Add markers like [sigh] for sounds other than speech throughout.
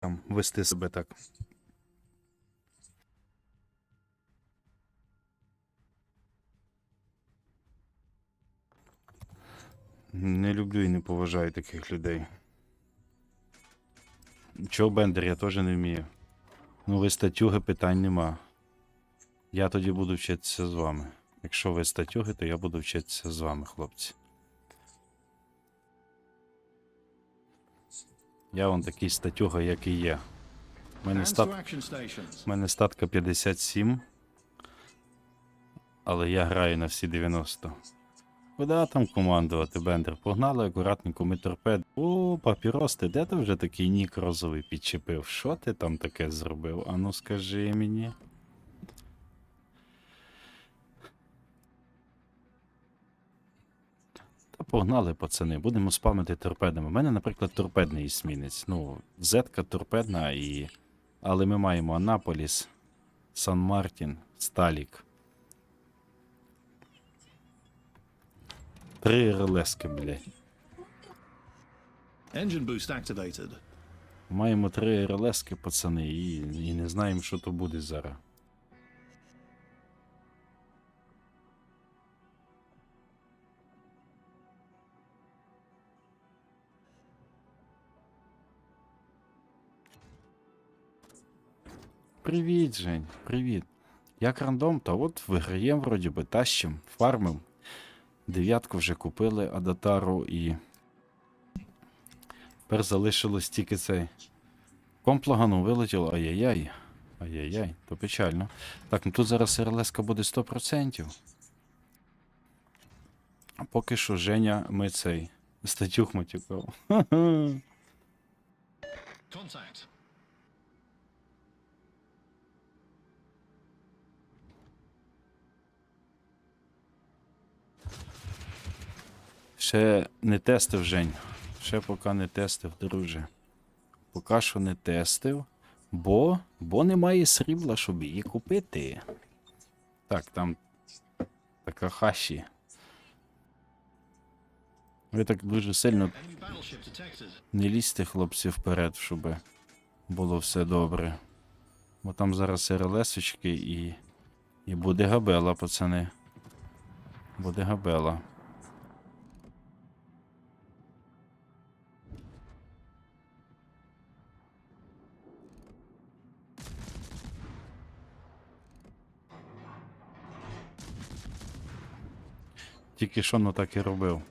там вести себе так. Не люблю і не поважаю таких людей. Чого Бендер, я теж не вмію. Ну, ви статюги, питань нема. Я тоді буду вчитися з вами. Якщо ви статюги, то я буду вчитися з вами, хлопці. Я вон такий статюга, як і є. У мене, стат... У мене статка 57. Але я граю на всі 90. Куда там командувати, Бендер? Погнали акуратненько, ми торпед. О, папірос, ти де ти вже такий нік розовий підчепив? Що ти там таке зробив? Ану скажи мені. Погнали, пацани, будемо спамити торпедами. У мене, наприклад, торпедний есмінець. Ну, зетка торпедна і. Але ми маємо Анаполіс, Сан Мартін, Сталік. Три релески, блядь. Engine boost activated. Маємо три релески, пацани, і, і не знаємо, що то буде зараз. Привіт, Жень, привіт. Як рандом, та от виграємо вроді би, тащим, фармим. Дев'ятку вже купили Адатару і. Тепер залишилось тільки цей. Комплагану вилетіло, ай-яй-яй. Ай-яй-яй, то печально. Так, ну тут зараз РЛС буде 100%. А поки що Женя ми цей. Статюх матюкав. Contact. [laughs] Ще не тестив, Жень. Ще поки не тестив, друже. Поки що не тестив, бо, бо немає срібла, щоб її купити. Так, там така хаші. Ви так дуже сильно не лізьте, хлопці, вперед, щоб було все добре. Бо там зараз РЛСочки і. І буде габела, пацани. Буде габела. Тільки що ну так і робив.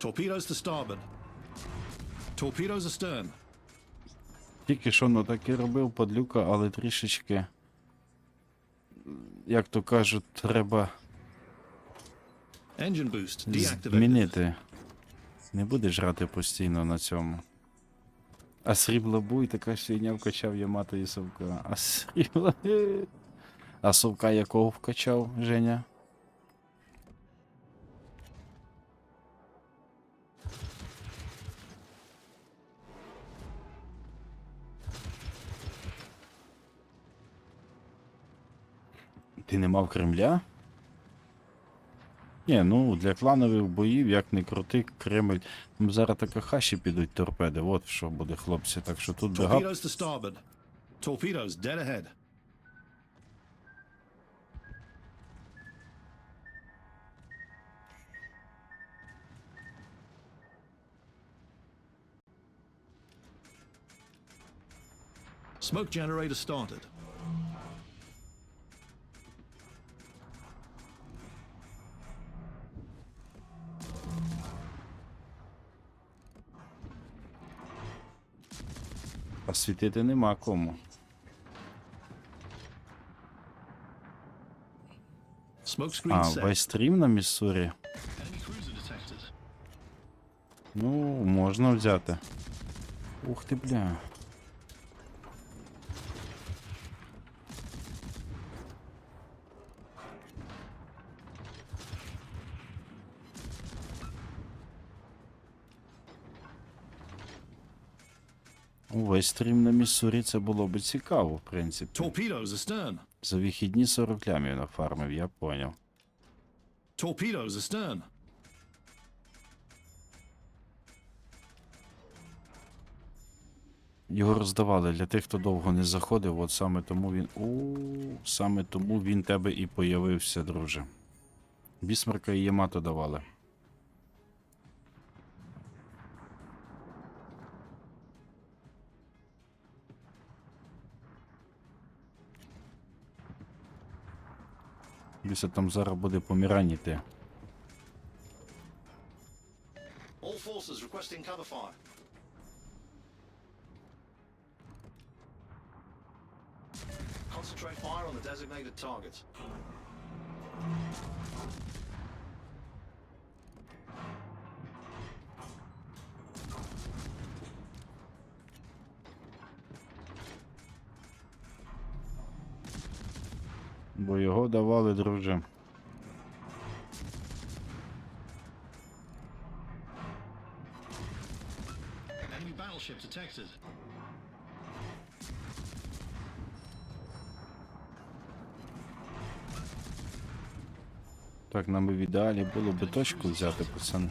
Torpedoes to starboard. Torpedoes astern. Тільки що ну так і робив подлюка, але трішечки. Як то кажуть, треба Engine boost змінити. Не будеш грати постійно на цьому. А срібло буй, така фігня вкачав Ямато і Совка. А срібло. [laughs] А Совка якого вкачав, Женя? Ти не мав Кремля? Ні, ну для кланових боїв, як не крути, Кремль. Там зараз така хаші підуть торпеди. От що буде, хлопці. Так що тут багато. Smoke generator started. А світити нема кому. Smoke screen А, set. вайстрім на Міссурі. Enemy cruiser detected. Ну, можна взяти. Ух ти, бля. Увесь стрім на Міссурі це було би цікаво, в принципі. За вихідні 40 лямів нафармив, я поняв. Torpedoes astern. Його роздавали для тих, хто довго не заходив, от саме тому він. О, саме тому він тебе і появився, друже. Бісмарка і Ямато давали. Дивіться, там зараз буде поміраніти. All forces requesting cover fire. Concentrate fire on the designated targets. Давали, друже. Так, нам би в ідеалі було би точку взяти, пацани.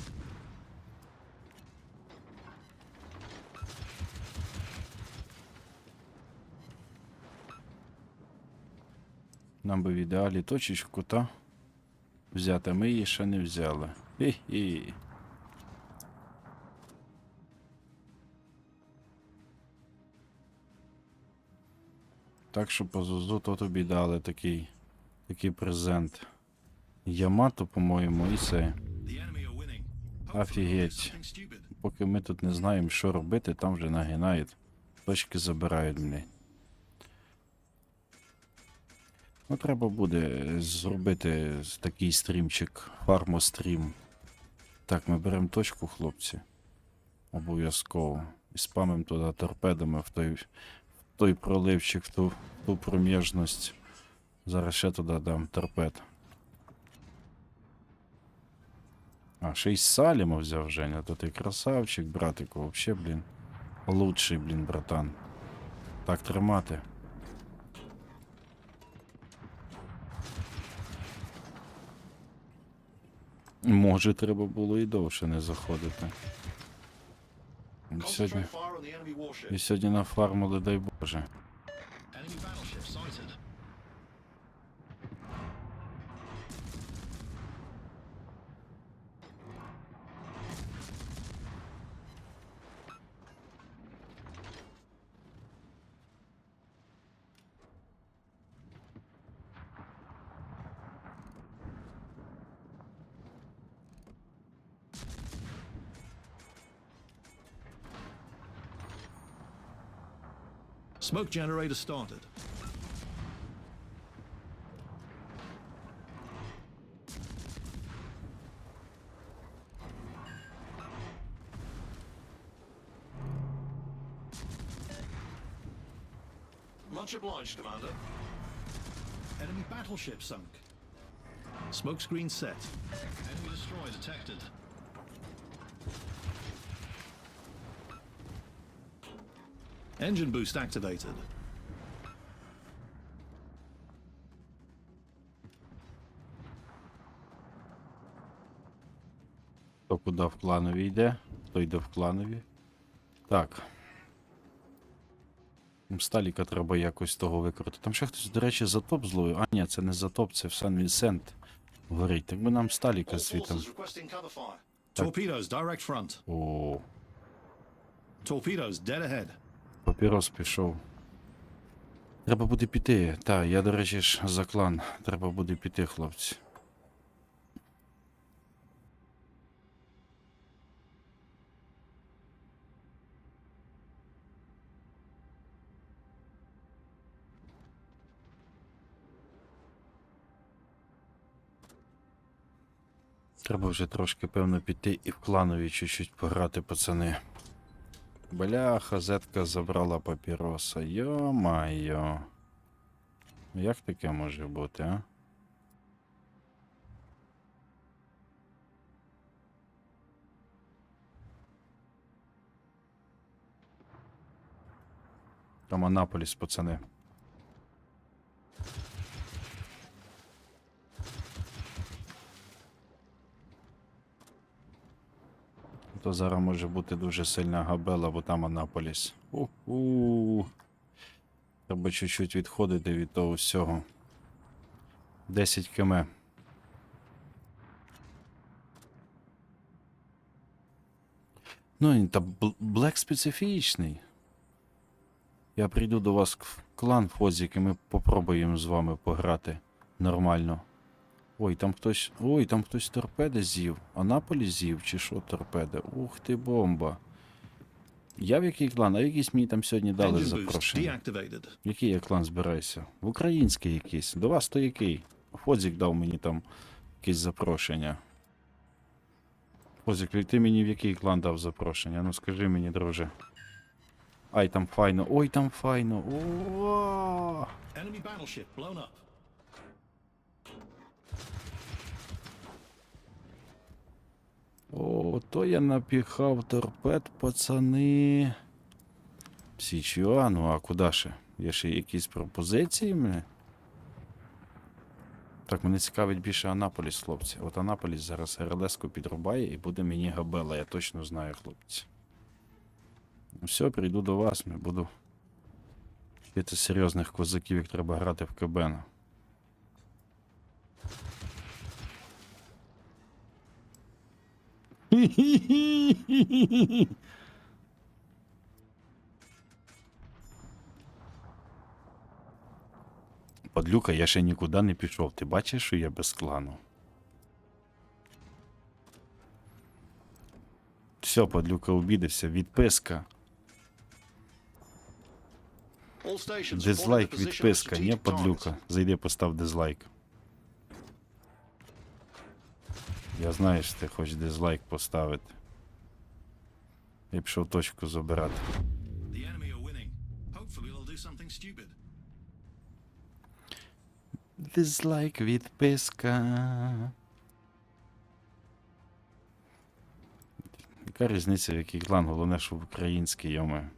Нам би в ідеалі точечку, та взяти. Ми її ще не взяли. Хі-хі. Так що по зузу то тобі дали такий, такий презент. Ямато, по-моєму, і це. Офігеть. Поки ми тут не знаємо, що робити, там вже нагинають. Точки забирають мене. Ну, треба буде зробити такий стрімчик, фармострім. Так, ми беремо точку, хлопці. Обов'язково. І спамимо туди торпедами в той, в той проливчик, в ту, в ту проміжність. Зараз ще туди дам торпед. А, ще й Саліма взяв Женя, то ти красавчик, братику, вообще, блін. Лучший, блін, братан. Так тримати. Може, треба було і довше не заходити. І Сьогодні, і сьогодні нафармили, дай Боже. Smoke generator started. Much obliged, Commander. Enemy battleship sunk. Smokescreen set. Enemy destroyer detected. Engine boost activated. Хто куди в кланові йде, хто йде в кланові. Так. Сталіка треба якось того викрути. Там ще хтось, до речі, затоп зловив. А, ні, це не затоп, це в Сан-Вінсент горить. Так би нам Сталіка requesting. Torpedoes direct front. О, Torpedoes dead ahead. Папірос пішов. Треба буде піти. Та, я, до речі, ж за клан. Треба буде піти, хлопці. Треба вже трошки, певно, піти і в кланові чуть-чуть пограти, пацани. Бляха, зетка забрала папіроса. Йо-майо. Як таке може бути, а? Там Анаполіс, пацани. То то зараз може бути дуже сильна габела, бо там Анаполіс. У-у. Треба чуть-чуть відходити від того всього. 10 км. Ну, та Бл- Блек специфічний. Я прийду до вас в клан Фозік, і ми попробуємо з вами пограти нормально. Ой, там хтось. Ой, там хтось торпеди з'їв. Анаполі з'їв, чи що торпеди? Ух ти, бомба. Я в який клан? А якийсь мені там сьогодні дали запрошення. deactivated. Який я клан збираюся? В український якийсь. До вас то який? Фозік дав мені там якесь запрошення. Фозік, ти мені в який клан дав запрошення? Ну скажи мені, друже. Ай, там файно. Ой, там файно. О! О, то я напіхав торпед, пацани. Січуа, ну а куди ще? Є ще якісь пропозиції мене? Так, мене цікавить більше Анаполіс, хлопці. От Анаполіс зараз РЛС-ку підрубає і буде мені габела, я точно знаю, хлопці. Ну все, прийду до вас, ми буду вчити серйозних козаків, як треба грати в КБН. [laughs] Подлюка, я ще нікуди не пішов. Ти бачиш, що я без клану? Все, подлюка обідався. Відписка. Дизлайк, відписка. Ні, подлюка. Зайди, постав дизлайк. Я знаю, що ти хочеш дизлайк поставити. Я пішов точку забирати. Дизлайк, відписка. Яка різниця, в який клан? Головне, що в український йоме.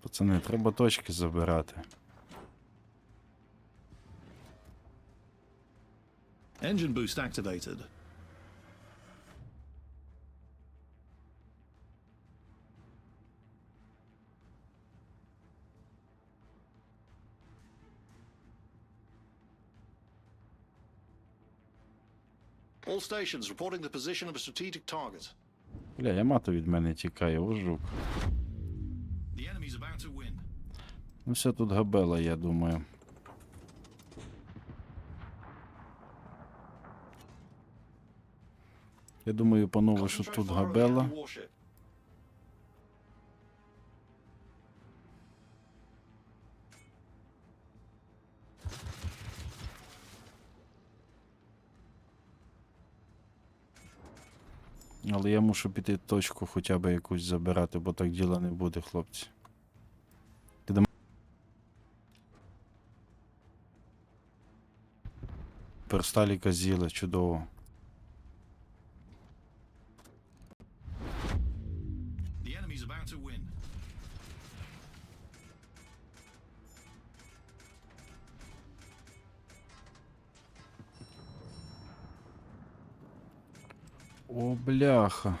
Пацани, треба точки забирати. Engine boost activated. All stations reporting the position of a strategic target. Бля, Ямато від мене тікає, ожук. The enemy's about to win. Ну все тут габела, я думаю. Я думаю, панове, що тут габела. Але я мушу піти точку хоча б якусь забирати, бо так діла не буде, хлопці. М- Персталіка з'їли, чудово. О, бляха.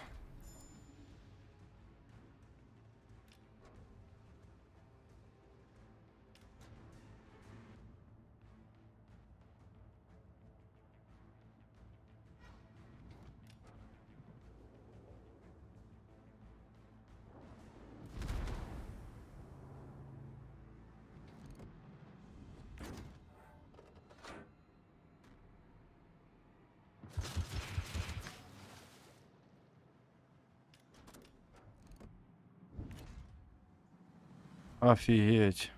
Офігеть.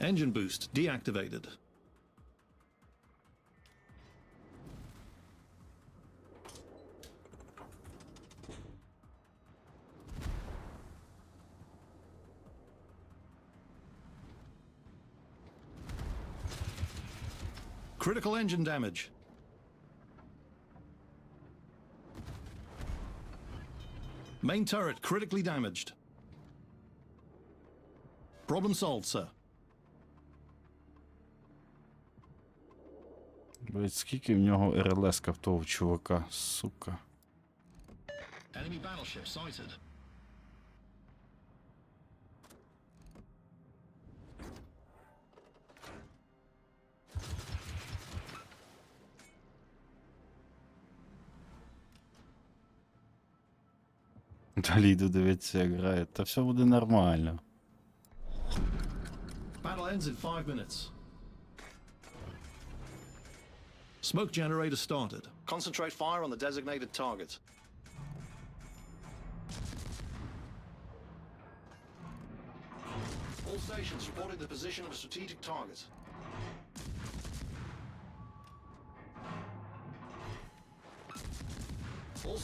Engine boost deactivated. Critical engine damage. Main turret critically damaged. Problem solved, sir. Блять, скільки в нього РЛС в того чувака, сука. Enemy battleship sighted. [laughs] Далі йду дивитися, як грає. Та все буде нормально. Battle ends in five minutes. Smoke generator started. Concentrate fire on the designated target. All stations reporting the position of a strategic target.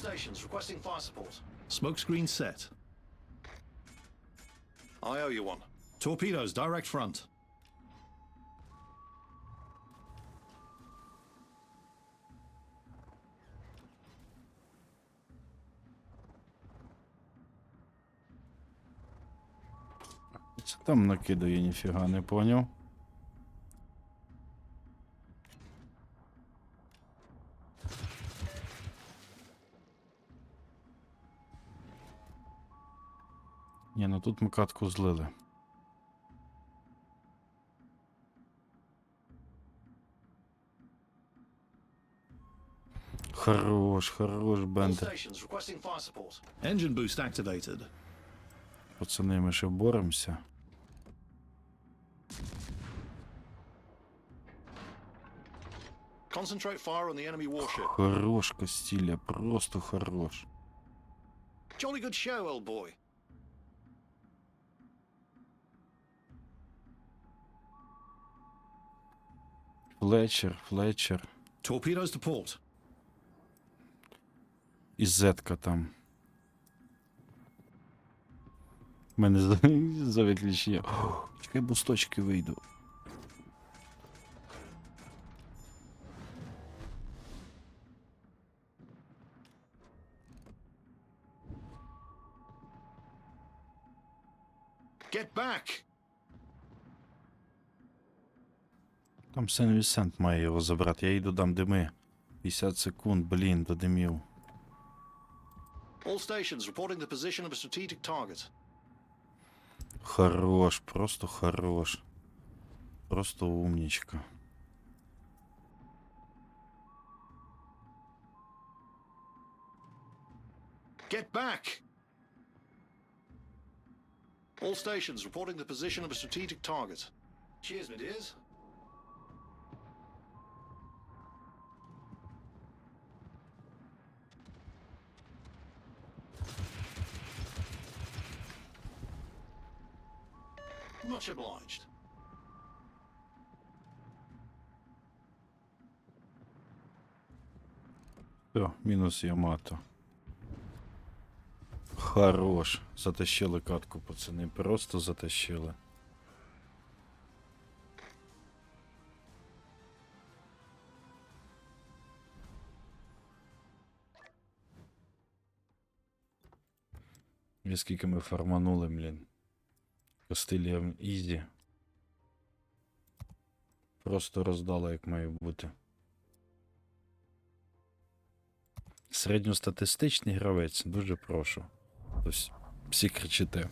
stations requesting fire support. Smoke screen set. I owe you one. Torpedoes, direct front. Це там накидає, ніфіга не поняв. Ні, ну тут ми катку злили. Хорош, хорош, Бендер. Engine boost activated. Пацани, ми ще боремося. Concentrate fire on the enemy warship. Хорош, Костіля, просто хорош. Jolly good show, old boy. Флетчер, Флетчер. Torpedoes to port. І зетка там. Мене [laughs] за, за виключення. Чекай, бусточки вийду. Сен Вісент має його забрати. Я їду дам дими. 50 секунд, блін, до димів. All stations reporting the position of a strategic target. Хорош, просто хорош. Просто умнічка. Get back! All stations reporting the position of a strategic target. Cheers, my dears. Much obliged. Все, мінус Ямато. Хорош. Затащили катку, пацани. Просто затащили. І скільки ми фарманули, блін. Кастилія Ізі. Просто роздала, як має бути. Середньостатистичний гравець, дуже прошу. Ось всі кричите.